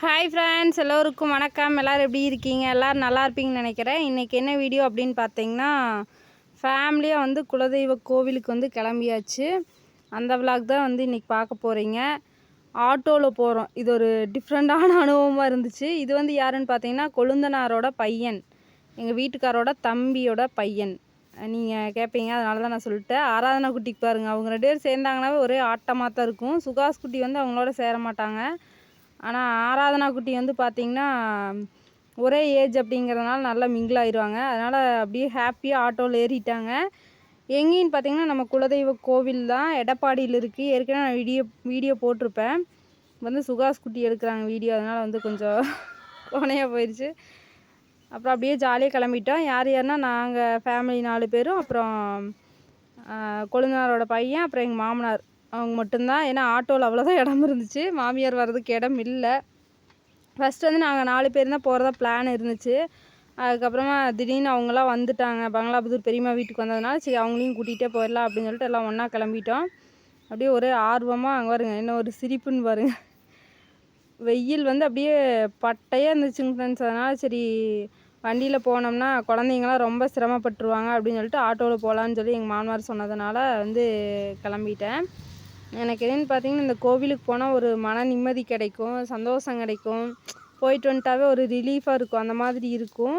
Hi friends எல்லோருக்கும் வணக்கம். எல்லோரும் எப்படி இருக்கீங்க? எல்லோரும் நல்லா இருப்பீங்கன்னு நினைக்கிறேன். இன்றைக்கி என்ன வீடியோ அப்படின்னு பார்த்தீங்கன்னா ஃபேமிலியாக வந்து குலதெய்வ கோவிலுக்கு வந்து கிளம்பியாச்சு. அந்த விளாக் தான் வந்து இன்றைக்கி பார்க்க போகிறீங்க ஆட்டோவில் போகிறோம் இது ஒரு டிஃப்ரெண்ட்டான அனுபவமாக இருந்துச்சு. இது வந்து யாருன்னு பார்த்தீங்கன்னா கொழுந்தனாரோட பையன். எங்கள் வீட்டுக்காரோட தம்பியோட பையன். நீங்கள் கேட்பீங்க அதனால தான் நான் சொல்லிட்டேன். ஆராதனா குட்டிக்கு பாருங்கள் அவங்க ரெண்டு பேரும் சேர்ந்தாங்கனாவே ஒரே ஆட்டமாக தான் இருக்கும். சுகாஸ் குட்டி வந்து அவங்களோட சேர மாட்டாங்க. ஆனால் ஆராதனா குட்டி வந்து பார்த்திங்கன்னா ஒரே ஏஜ் அப்படிங்கிறதுனால நல்லா மிங்கிள் ஆயிடுவாங்க அதனால் அப்படியே ஹாப்பியாக ஆட்டோவில் ஏறிட்டாங்க. எங்கேன்னு பார்த்தீங்கன்னா நம்ம குலதெய்வ கோவில் தான். எடப்பாடியில் இருக்குது ஏற்கனவே நான் வீடியோ வீடியோ போட்டிருப்பேன். வந்து சுகாஸ் குட்டி எடுக்கிறாங்க வீடியோ அதனால் வந்து கொஞ்சம் கோணையாக போயிடுச்சு அப்புறம் அப்படியே ஜாலியாக கிளம்பிட்டோம். யார் யாருன்னா நாங்கள் ஃபேமிலி நாலு பேரும். அப்புறம் கொழுந்தனாரோட பையன் அப்புறம் எங்கள் மாமனார். அவங்க மட்டும்தான். ஏன்னா ஆட்டோவில் அவ்வளோதான் இடம் இருந்துச்சு. மாமியார் வர்றதுக்கு இடம் இல்லை. ஃபஸ்ட்டு வந்து நாங்கள் நாலு பேர் தான் போகிறதா பிளான் இருந்துச்சு. அதுக்கப்புறமா திடீர்னு அவங்களாம் வந்துட்டாங்க. பங்களாபுதூர் பெரியம்மா வீட்டுக்கு வந்ததுனால சரி அவங்களையும் கூட்டிகிட்டே போயிடலாம் அப்படின்னு சொல்லிட்டு எல்லாம் ஒன்றா கிளம்பிட்டோம். அப்படியே ஒரே ஆர்வமாக அங்கே வருங்க என்ன ஒரு சிரிப்புன்னு பாருங்க. வெயில் வந்து அப்படியே பட்டையாக இருந்துச்சுங்க ஃப்ரெண்ட்ஸ் அதனால் சரி வண்டியில் போனோம்னா குழந்தைங்களாம் ரொம்ப சிரமப்பட்டுருவாங்க அப்படின்னு சொல்லிட்டு ஆட்டோவில் போகலான்னு சொல்லி எங்கள் மாமனார் சொன்னதுனால வந்து கிளம்பிட்டேன். எனக்கு என்னென்னு பார்த்தீங்கன்னா இந்த கோவிலுக்கு போனால் ஒரு மன நிம்மதி கிடைக்கும் சந்தோஷம் கிடைக்கும். போயிட்டு வந்துட்டாவே ஒரு ரிலீஃபாக இருக்கும். அந்த மாதிரி இருக்கும்.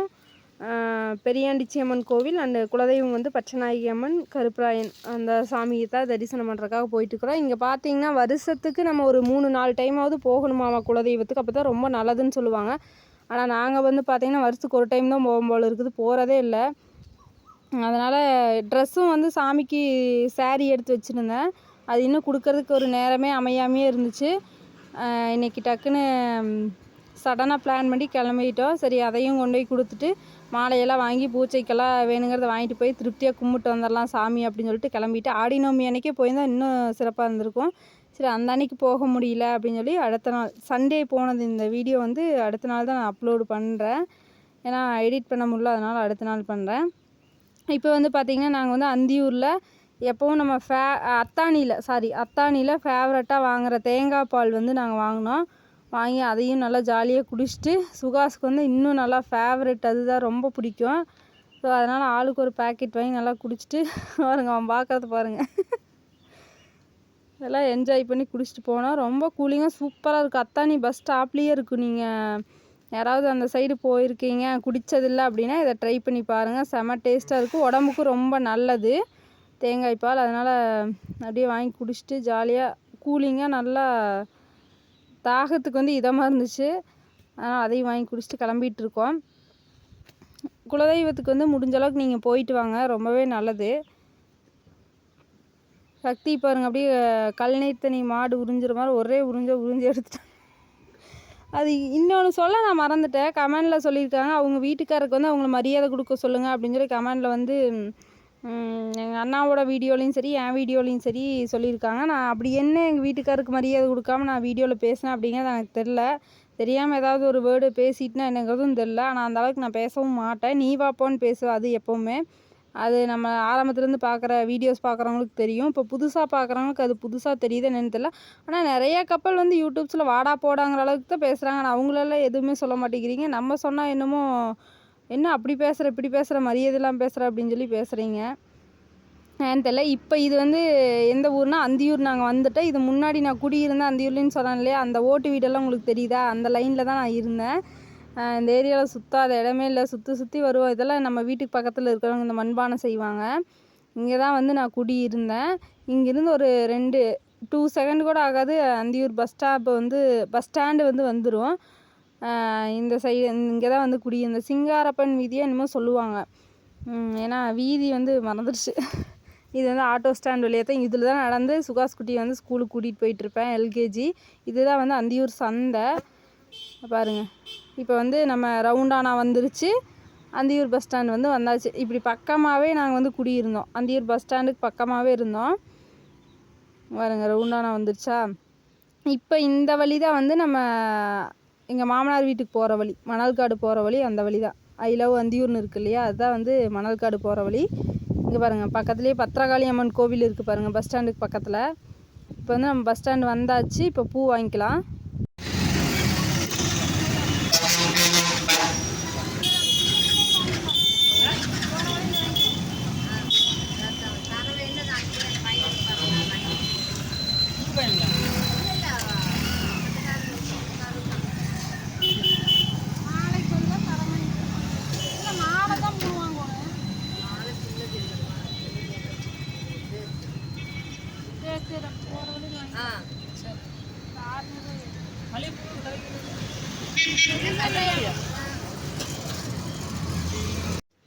பெரியாண்டிச்சி அம்மன் கோவில் அண்டு குலதெய்வம் வந்து பச்சநாயகி அம்மன் கருப்பராயன் அந்த சாமியை தான் தரிசனம் பண்ணுறதுக்காக போயிட்டுருக்குறோம் இங்கே பார்த்தீங்கன்னா வருஷத்துக்கு நம்ம ஒரு மூணு நாலு டைமாவது போகணுமாமா குலதெய்வத்துக்கு? அப்போ தான் ரொம்ப நல்லதுன்னு சொல்லுவாங்க. ஆனால் நாங்கள் வந்து பார்த்திங்கன்னா வருஷத்துக்கு ஒரு டைம் தான் போகும் போல் இருக்குது. போகிறதே இல்லை. அதனால் ட்ரெஸ்ஸும் வந்து சாமிக்கு சேரீ எடுத்து வச்சுருந்தேன். அது இன்னும் கொடுக்கறதுக்கு ஒரு நேரமே அமையாமையே இருந்துச்சு. இன்றைக்கி டக்குன்னு சடனாக பிளான் பண்ணி கிளம்பிட்டோம். சரி அதையும் கொண்டு போய் கொடுத்துட்டு மாலையெல்லாம் வாங்கி பூச்சைக்கெல்லாம் வேணுங்கிறத வாங்கிட்டு போய் திருப்தியாக கும்பிட்டு வந்துடலாம் சாமி அப்படின்னு சொல்லிட்டு கிளம்பிட்டு ஆடி நோம்பி அன்றைக்கே போயிருந்தால் இன்னும் சிறப்பாக இருந்திருக்கும். சரி அந்த அன்னைக்கு போக முடியல அப்படின்னு சொல்லி அடுத்த நாள் சண்டே போனது இந்த வீடியோ வந்து அடுத்த நாள் தான் நான் அப்லோடு பண்ணுறேன் ஏன்னா எடிட் பண்ண முடியல அதனால் அடுத்த நாள் பண்ணுறேன் இப்போ வந்து பார்த்திங்கன்னா நாங்கள் வந்து அந்தியூரில் எப்போவும் நம்ம ஃபே அத்தானியில் சாரி அத்தானியில் ஃபேவரட்டாக வாங்குகிற தேங்காய் பால் வந்து நாங்கள் வாங்கினோம். வாங்கி அதையும் நல்லா ஜாலியாக குடிச்சிட்டு சுகாஸுக்கு வந்து இன்னும் நல்லா ஃபேவரெட் அதுதான் ரொம்ப பிடிக்கும். ஸோ அதனால் ஆளுக்கு ஒரு பேக்கெட் வாங்கி நல்லா குடிச்சிட்டு பாருங்கள் அவன் பார்க்கறது பாருங்கள் இதெல்லாம் என்ஜாய் பண்ணி குடிச்சிட்டு போனோம். ரொம்ப கூலிங்காக சூப்பராக இருக்குது அத்தானி பஸ் ஸ்டாப்லேயே இருக்கும். நீங்கள் யாராவது அந்த சைடு போயிருக்கீங்க குடித்ததில்லை அப்படின்னா இதை ட்ரை பண்ணி பாருங்கள் செம்ம டேஸ்ட்டாக இருக்கும். உடம்புக்கும் ரொம்ப நல்லது. தேங்காய் பால் அதனால் அப்படியே வாங்கி குடிச்சிட்டு ஜாலியாக கூலிங்காக நல்லா தாகத்துக்கு வந்து இதமாக இருந்துச்சு. அதனால் அதையும் வாங்கி குடிச்சிட்டு கிளம்பிட்டு இருக்கோம். குலதெய்வத்துக்கு வந்து முடிஞ்ச அளவுக்கு நீங்கள் போயிட்டு வாங்க. ரொம்பவே நல்லது. சக்தி பாருங்க அப்படியே கல்நீர்த்தனி மாடு உறிஞ்சிற மாதிரி ஒரே உறிஞ்ச உறிஞ்சி எடுத்துட்டேன் அது இன்னொன்று சொல்ல நான் மறந்துட்டேன். கமெண்டில் சொல்லியிருக்காங்க. அவங்க வீட்டுக்காரருக்கு வந்து அவங்கள மரியாதை கொடுக்க சொல்லுங்கள் அப்படின்னு சொல்லி கமெண்டில் வந்து எங்கள் அண்ணாவோட வீடியோலையும் சரி என் வீடியோலையும் சரி சொல்லியிருக்காங்க. நான் அப்படி என்ன எங்கள் வீட்டுக்காருக்கு மரியாதை கொடுக்காம நான் வீடியோவில் பேசினேன் அப்படிங்கிறது எனக்கு தெரில தெரியாமல் ஏதாவது ஒரு வேர்டு பேசிட்டுனா என்னங்கிறதும் தெரில ஆனால் அந்த அளவுக்கு நான் பேசவும் மாட்டேன். நீ வாப்போன்னு பேசுவேன் அது எப்போவுமே. அது நம்ம ஆரம்பத்துலேருந்து பார்க்குற வீடியோஸ் பார்க்குறவங்களுக்கு தெரியும். இப்போ புதுசாக பார்க்குறவங்களுக்கு அது புதுசாக தெரியுது என்னென்னு தெரியல. ஆனால் நிறைய கப்பல் வந்து யூடியூப்ஸில் வாடா போடாங்கிற அளவுக்கு தான் பேசுகிறாங்க ஆனால் அவங்களெல்லாம் எதுவுமே சொல்ல மாட்டேங்கிறீங்க. நம்ம சொன்னால் என்னமோ என்ன அப்படி பேசுகிற இப்படி பேசுகிற மரியாதைலாம் பேசுகிற அப்படின்னு சொல்லி பேசுகிறீங்க ஏன்னு தெரில இப்போ இது வந்து எந்த ஊர்னால் அந்தியூர் நாங்கள் வந்துட்டோம். இது முன்னாடி நான் குடியிருந்தேன் அந்தியூர்லேன்னு சொன்னேன் இல்லையா? அந்த ஓட்டு வீடெல்லாம் உங்களுக்கு தெரியுதா? அந்த லைனில் தான் நான் இருந்தேன். இந்த ஏரியாவில் சுற்றாத இடமே இல்லை. சுற்றி சுற்றி வருவோம். இதெல்லாம் நம்ம வீட்டுக்கு பக்கத்தில் இருக்கிறவங்க இந்த மண்பானை செய்வாங்க. இங்கே தான் வந்து நான் குடியிருந்தேன். இங்கேருந்து ஒரு ரெண்டு டூ செகண்ட் கூட ஆகாது. அந்தியூர் பஸ் ஸ்டாப் வந்து பஸ் ஸ்டாண்டு வந்து வந்துடும் இந்த சைடு இங்கே தான் வந்து குடி சிங்காரப்பன் வீதியாக என்னமோ சொல்லுவாங்க. ஏன்னா வீதி வந்து மறந்துடுச்சு இது வந்து ஆட்டோ ஸ்டாண்ட் வழியாக தான் இதில் தான் நடந்து சுகாஸ் குட்டியை வந்து ஸ்கூலுக்கு கூட்டிகிட்டு போயிட்டுருப்பேன் எல்கேஜி இதுதான் வந்து அந்தியூர் சந்தை. பாருங்கள் இப்போ வந்து நம்ம ரவுண்டானா வந்துருச்சு. அந்தியூர் பஸ் ஸ்டாண்ட் வந்து வந்தாச்சு. இப்படி பக்கமாகவே நாங்கள் வந்து குடியிருந்தோம். அந்தியூர் பஸ் ஸ்டாண்டுக்கு பக்கமாகவே இருந்தோம். பாருங்க ரவுண்டானா வந்துருச்சா? இப்போ இந்த வழி தான் வந்து நம்ம எங்கள் மாமனார் வீட்டுக்கு போகிற வழி. மணல்காடு போகிற வழி அந்த வழி தான் ஐ லவ் அந்தியூர்னு இருக்கு இல்லையா? அதுதான் வந்து மணல்காடு போகிற வழி. இங்கே பாருங்கள் பக்கத்துலேயே பத்திரகாளி அம்மன் கோவில் இருக்குது பாருங்கள் பஸ் ஸ்டாண்டுக்கு பக்கத்தில். இப்போ வந்து நம்ம பஸ் ஸ்டாண்டு வந்தாச்சு இப்போ பூ வாங்கிக்கலாம்.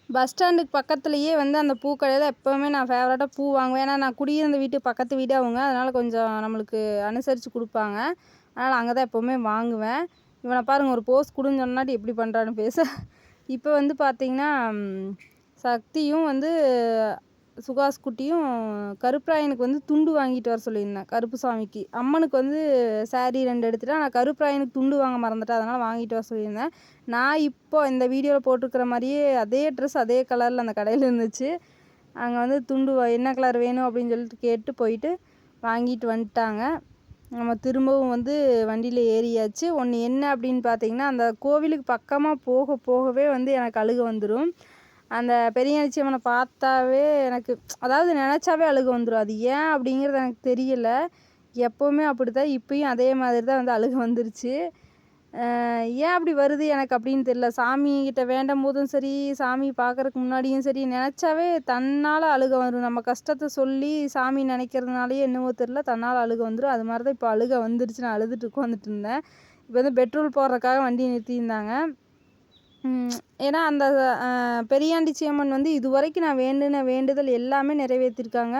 பஸ் ஸ்டாண்டுக்கு பக்கத்துலேயே வந்து அந்த பூக்கடையில் எப்போவுமே நான் ஃபேவரட்டாக பூ வாங்குவேன். ஏன்னா நான் குடியிருந்த வீட்டு பக்கத்து வீடு அவங்க. அதனால் கொஞ்சம் நம்மளுக்கு அனுசரித்து கொடுப்பாங்க. அதனால் அங்கே தான் எப்போவுமே வாங்குவேன். இவனை பாருங்கள் ஒரு போஸ் கொடுன்னு சொன்னாட்டி எப்படி பண்ணுறான்னு பேச. இப்போ வந்து பார்த்திங்கன்னா சக்தியும் வந்து சுகாஸ் குட்டியும் கருப்பராயனுக்கு வந்து துண்டு வாங்கிட்டு வர சொல்லியிருந்தேன் கருப்பு சாமிக்கு. அம்மனுக்கு வந்து saree ரெண்டு எடுத்துட்டேன் ஆனால் கருப்பராயனுக்கு துண்டு வாங்க மறந்துட்டேன் அதனால் வாங்கிட்டு வர சொல்லியிருந்தேன். நான் இப்போ இந்த வீடியோவில் போட்டிருக்கிற மாதிரியே அதே ட்ரெஸ் அதே கலரில் அந்த கடையில் இருந்துச்சு. அங்கே வந்து துண்டு என்ன கலர் வேணும் அப்படின்னு சொல்லிட்டு கேட்டு போயிட்டு வாங்கிட்டு வந்துட்டாங்க. நம்ம திரும்பவும் வந்து வண்டியில் ஏறியாச்சு. ஒன்று என்ன அப்படின்னு பார்த்தீங்கன்னா அந்த கோவிலுக்கு பக்கமாக போக போகவே வந்து எனக்கு அழுக வந்துடும் அந்த பெரிய அம்மனை பார்த்தாவே எனக்கு அதாவது நினச்சாவே அழுக வந்துடும் அது ஏன் அப்படிங்கிறது எனக்கு தெரியல. எப்போவுமே அப்படி தான் இப்போயும் அதே மாதிரி தான் வந்து அழுக வந்துருச்சு. ஏன் அப்படி வருது எனக்கு அப்படின்னு தெரியல. சாமிகிட்ட வேண்டும் போதும் சரி சாமி பார்க்கறதுக்கு முன்னாடியும் சரி நினச்சாவே தன்னால் அழுக வரும் நம்ம கஷ்டத்தை சொல்லி சாமி நினைக்கிறதுனாலயே என்னவோ தெரில தன்னால் அழுக வந்துடும் அது மாதிரி தான் இப்போ அழுக வந்துருச்சு நான் அழுதுட்டு உட்காந்துட்டு இருந்தேன். இப்போ வந்து பெட்ரோல் போடுறதுக்காக வண்டி நிறுத்தியிருந்தாங்க. ஏன்னா அந்த பெரியாண்டி பெரியாண்டிச்சி அம்மன் வந்து இது வரைக்கும் நான் வேண்டின வேண்டுதல் எல்லாமே நிறைவேற்றிருக்காங்க.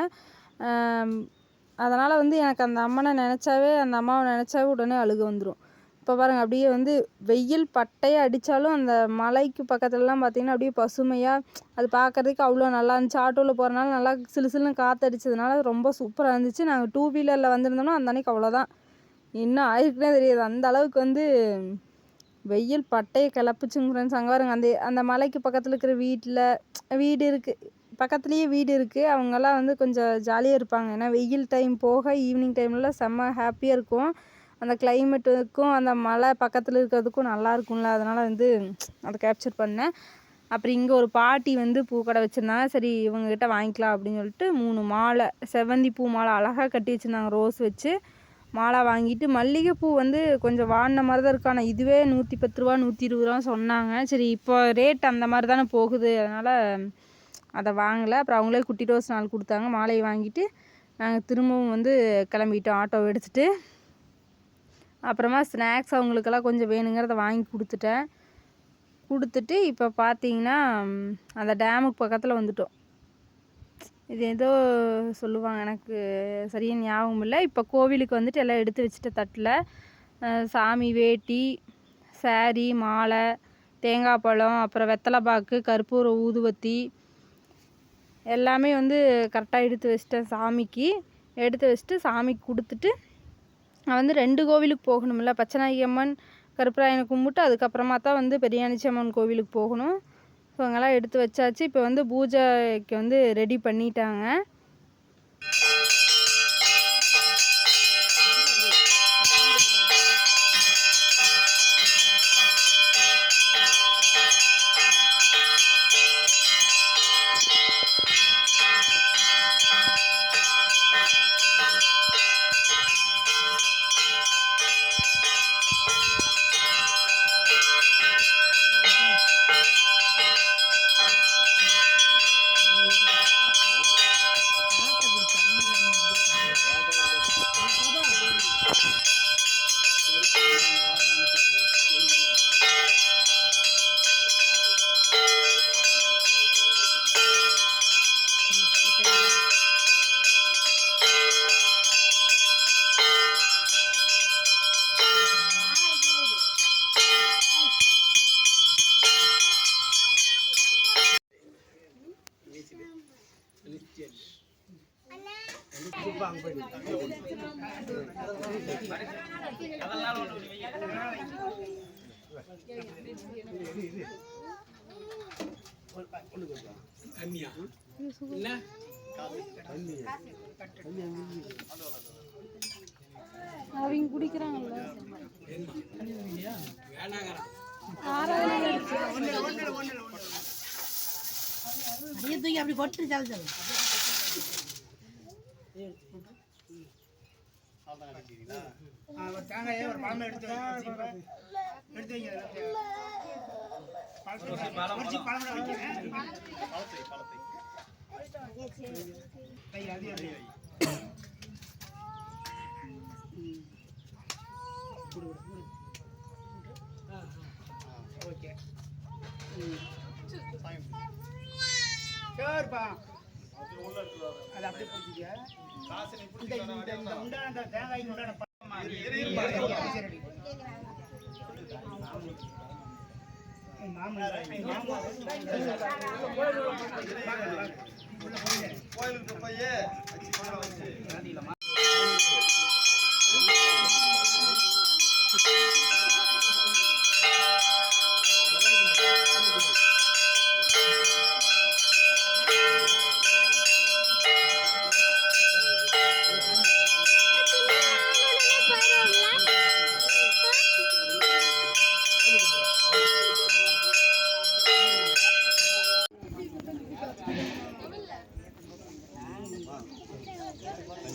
அதனால் வந்து எனக்கு அந்த அம்மனை நினச்சாவே அந்த அம்மாவை நினச்சாவே உடனே அழுக வந்துடும் இப்போ பாருங்கள் அப்படியே வந்து வெயில் பட்டையை அடித்தாலும் அந்த மலைக்கு பக்கத்துலலாம் பார்த்திங்கன்னா அப்படியே பசுமையாக அது பார்க்கறதுக்கு அவ்வளோ நல்லா இருந்துச்சு. ஆட்டோவில் போகிறனால நல்லா சிலு சிலுன்னு காற்று அடிச்சதுனால ரொம்ப சூப்பராக இருந்துச்சு. நாங்கள் டூ வீலரில் வந்திருந்தோம்னா அந்த அன்றைக்கி அவ்வளோதான் என்ன ஆயிருக்குனே தெரியாது. அந்த அளவுக்கு வந்து வெயில் பட்டையை கிளப்புச்சுங்க ஃப்ரெண்ட்ஸ் அங்கே பாருங்க அந்த அந்த மலைக்கு பக்கத்தில் இருக்கிற வீட்டில் வீடு இருக்குது பக்கத்துலேயே வீடு இருக்குது அவங்கெல்லாம் வந்து கொஞ்சம் ஜாலியாக இருப்பாங்க. ஏன்னா வெயில் டைம் போக ஈவினிங் டைம்லலாம் செம்ம ஹாப்பியாக இருக்கும். அந்த கிளைமேட்டுக்கும் அந்த மலை பக்கத்தில் இருக்கிறதுக்கும் நல்லா இருக்கும்ல. அதனால் வந்து அதை கேப்சர் பண்ணேன். அப்புறம் இங்கே ஒரு பாட்டி வந்து பூக்கடை வச்சுருந்தாங்க. சரி இவங்ககிட்ட வாங்கிக்கலாம் அப்படின்னு சொல்லிட்டு மூணு மாலை செவ்வந்தி பூ மாலை அழகாக கட்டி வச்சுருந்தாங்க. ரோஸ் வச்சு. மாலை வாங்கிட்டு மல்லிகைப்பூ வந்து கொஞ்சம் வாடின மாதிரி தான் இருக்கும் ஆனால் இதுவே நூற்றி பத்து ரூபா நூற்றி இருபது ரூபா சொன்னாங்க. சரி இப்போ ரேட் அந்த மாதிரி தானே போகுது. அதனால் அதை வாங்கலை. அப்புறம் அவங்களே குட்டி ரோஸ் நாள் கொடுத்தாங்க. மாலையை வாங்கிட்டு நாங்கள் திரும்பவும் வந்து கிளம்பிட்டோம். ஆட்டோ எடுத்துகிட்டு அப்புறமா ஸ்நாக்ஸ் அவங்களுக்கெல்லாம் கொஞ்சம் வேணுங்கிறத வாங்கி கொடுத்துட்டேன். கொடுத்துட்டு இப்போ பார்த்தீங்கன்னா அந்த டேமுக்கு பக்கத்தில் வந்துட்டோம். இது ஏதோ சொல்லுவாங்க எனக்கு சரியான ஞாபகம் இல்லை. இப்போ கோவிலுக்கு வந்துட்டு எல்லாம் எடுத்து வச்சுட்ட தட்டில் சாமி வேட்டி சாரி மாலை தேங்காய் பழம் அப்புறம் வெத்தலை பாக்கு கற்பூர ஊதுவத்தி எல்லாமே வந்து கரெக்டாக எடுத்து வச்சிட்டேன் சாமிக்கு. எடுத்து வச்சுட்டு சாமிக்கு கொடுத்துட்டு நான் வந்து ரெண்டு கோவிலுக்கு போகணும்ல. பச்சைநாயகி அம்மன் கருப்பராயனை கும்பிட்டு அதுக்கப்புறமா தான் வந்து பெரியானிச்சி அம்மன் கோவிலுக்கு போகணும். இவங்கெல்லாம் எடுத்து வச்சாச்சு. இப்போ வந்து பூஜைக்கு வந்து ரெடி பண்ணிட்டாங்க. அவங்க குடிக்கிறாங்கல்ல தூக்கி அப்படி கொட்டு சால் சால் தேங்காயை ஒரு பழமை எடுத்து எடுத்து வைங்க பழத்தை பழம் வைக்கிறேன் கை அது அது வை. கொடு, கொடு, கொடு. சரிப்பா அது அப்படியே பிடிச்சிக்க இந்த உண்டான தேங்காய் உண்டான பழமா சரி மாமனார்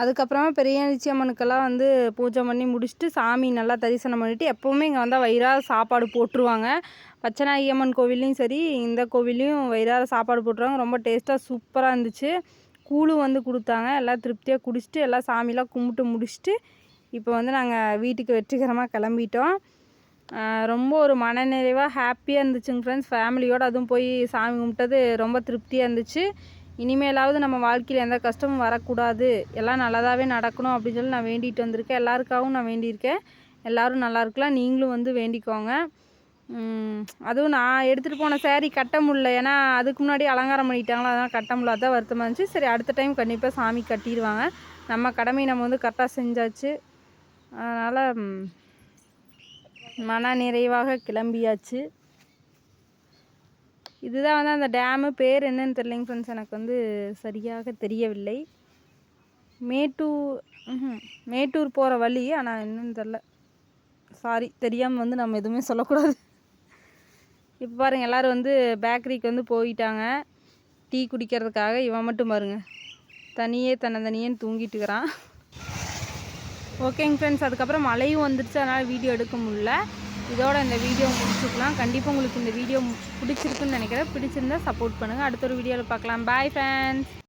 அதுக்கப்புறமா பெரிய நிச்சயம்மனுக்கெல்லாம் வந்து பூஜை பண்ணி முடிச்சுட்டு சாமி நல்லா தரிசனம் பண்ணிவிட்டு எப்போவுமே இங்கே வந்தால் வயிறார சாப்பாடு போட்டுருவாங்க. பச்சநாயகி அம்மன் கோவில்லையும் சரி இந்த கோவில்லையும் வயிறார சாப்பாடு போட்டுருவாங்க. ரொம்ப டேஸ்ட்டாக சூப்பராக இருந்துச்சு. கூழும் வந்து கொடுத்தாங்க. எல்லாம் திருப்தியாக குடிச்சிட்டு எல்லாம் சாமிலாம் கும்பிட்டு முடிச்சுட்டு இப்போ வந்து நாங்கள் வீட்டுக்கு வெற்றிகரமாக கிளம்பிட்டோம். ரொம்ப ஒரு மனநிறைவாக ஹாப்பியாக இருந்துச்சுங்க ஃப்ரெண்ட்ஸ் ஃபேமிலியோடு அதுவும் போய் சாமி கும்பிட்டது ரொம்ப திருப்தியாக இருந்துச்சு. இனிமேலாவது நம்ம வாழ்க்கையில் எந்த கஷ்டமும் வரக்கூடாது. எல்லாம் நல்லதாகவே நடக்கணும் அப்படின்னு சொல்லி நான் வேண்டிட்டு வந்திருக்கேன். எல்லாருக்காகவும் நான் வேண்டியிருக்கேன். எல்லோரும் நல்லா இருக்கலாம். நீங்களும் வந்து வேண்டிக்கோங்க. அதுவும் நான் எடுத்துகிட்டு போன saree கட்ட முடில ஏன்னா அதுக்கு முன்னாடி அலங்காரம் பண்ணிட்டாங்களா? அதனால் கட்ட முடியல. அதான் வருத்தமாக இருந்துச்சு. சரி அடுத்த டைம் கண்டிப்பாக சாமி கட்டிடுவாங்க நம்ம கடமை நம்ம வந்து கரெக்டாக செஞ்சாச்சு. அதனால் மன நிறைவாக கிளம்பியாச்சு. இதுதான் வந்து அந்த டேமு பேர் என்னன்னு தெரியலைங்க ஃப்ரெண்ட்ஸ் எனக்கு வந்து சரியாக தெரியவில்லை. மேட்டூர் மேட்டூர் போகிற வழி ஆனால் என்னன்னு தெரில சாரி தெரியாமல் வந்து நம்ம எதுவுமே சொல்லக்கூடாது. இப்போ பாருங்கள் எல்லோரும் வந்து பேக்கரிக்கு வந்து போயிட்டாங்க. டீ குடிக்கிறதுக்காக இவன் மட்டும் பாருங்க. தனியே தன்னந்தனியேன்னு தூங்கிட்டு இருக்கிறான். ஓகேங்க ஃப்ரெண்ட்ஸ் அதுக்கப்புறம் மழையும் வந்துடுச்சு அதனால் வீடியோ எடுக்க முடியல. இதோட இந்த வீடியோ முடிச்சுக்கலாம். கண்டிப்பாக உங்களுக்கு இந்த வீடியோ பிடிச்சிருக்குன்னு நினைக்கிறேன். பிடிச்சிருந்தா சப்போர்ட் பண்ணுங்கள் அடுத்த ஒரு வீடியோவில் பார்க்கலாம். Bye friends